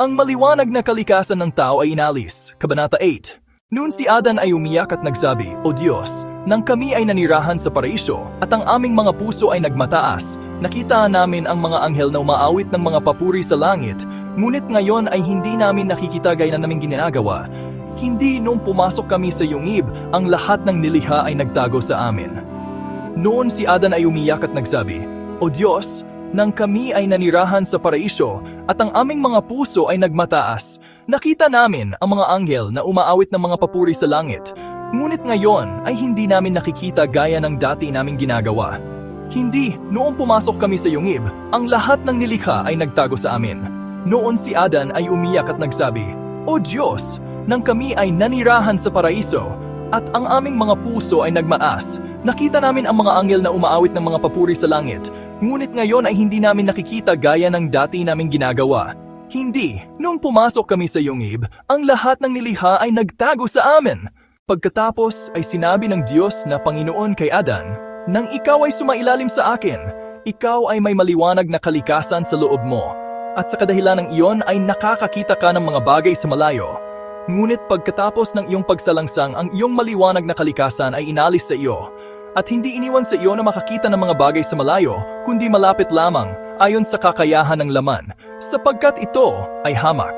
Ang maliwanag na kalikasan ng tao ay inalis. Kabanata 8. Noon si Adan ay umiyak at nagsabi, O Diyos, nang kami ay nanirahan sa paraiso at ang aming mga puso ay nagmataas, nakita namin ang mga anghel na umaawit ng mga papuri sa langit, ngunit ngayon ay hindi namin nakikita gaya na naming ginagawa. Hindi nung pumasok kami sa yungib, ang lahat ng nilikha ay nagtago sa amin. Noon si Adan ay umiyak at nagsabi, O Diyos, nang kami ay nanirahan sa paraiso at ang aming mga puso ay nagmataas, nakita namin ang mga anghel na umaawit ng mga papuri sa langit. Ngunit ngayon ay hindi namin nakikita gaya ng dati naming ginagawa. Hindi, noong pumasok kami sa yungib, ang lahat ng nilikha ay nagtago sa amin. Noon si Adan ay umiyak at nagsabi, O Diyos, nang kami ay nanirahan sa paraiso at ang aming mga puso ay nagmaas, nakita namin ang mga anghel na umaawit ng mga papuri sa langit, ngunit ngayon ay hindi namin nakikita gaya ng dati naming ginagawa. Hindi, nung pumasok kami sa yungib, ang lahat ng nilikha ay nagtago sa amin. Pagkatapos ay sinabi ng Diyos na Panginoon kay Adan, Nang ikaw ay sumailalim sa akin, ikaw ay may maliwanag na kalikasan sa loob mo, at sa kadahilan ng iyon ay nakakakita ka ng mga bagay sa malayo. Ngunit pagkatapos ng iyong pagsalangsang, ang iyong maliwanag na kalikasan ay inalis sa iyo, at hindi iniwan sa iyo na makakita ng mga bagay sa malayo, kundi malapit lamang, ayon sa kakayahan ng laman, sapagkat ito ay hamak.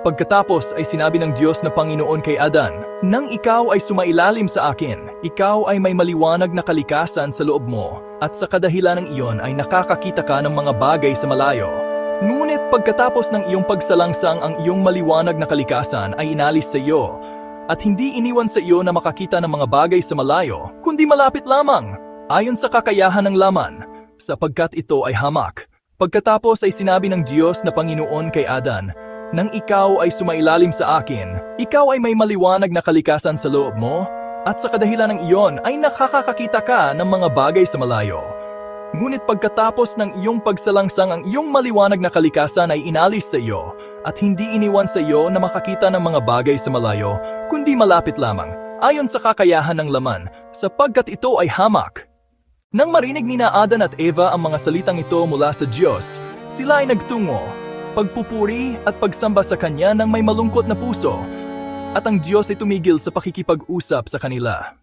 Pagkatapos ay sinabi ng Diyos na Panginoon kay Adan, Nang ikaw ay sumailalim sa akin, ikaw ay may maliwanag na kalikasan sa loob mo, at sa kadahilan ng iyon ay nakakakita ka ng mga bagay sa malayo. Ngunit pagkatapos ng iyong pagsalangsang ang iyong maliwanag na kalikasan ay inalis sa iyo, at hindi iniwan sa iyo na makakita ng mga bagay sa malayo, kundi malapit lamang, ayon sa kakayahan ng laman, sapagkat ito ay hamak. Pagkatapos ay sinabi ng Diyos na Panginoon kay Adan, Nang ikaw ay sumailalim sa akin, ikaw ay may maliwanag na kalikasan sa loob mo, at sa kadahilan ng iyon ay nakakakita ka ng mga bagay sa malayo. Ngunit pagkatapos ng iyong pagsalangsang ang iyong maliwanag na kalikasan ay inalis sa iyo, at hindi iniwan sa iyo na makakita ng mga bagay sa malayo, kundi malapit lamang, ayon sa kakayahan ng laman, sapagkat ito ay hamak. Nang marinig ni na Adan at Eva ang mga salitang ito mula sa Diyos, sila ay nagtungo, pagpupuri at pagsamba sa Kanya ng may malungkot na puso, at ang Diyos ay tumigil sa pakikipag-usap sa kanila.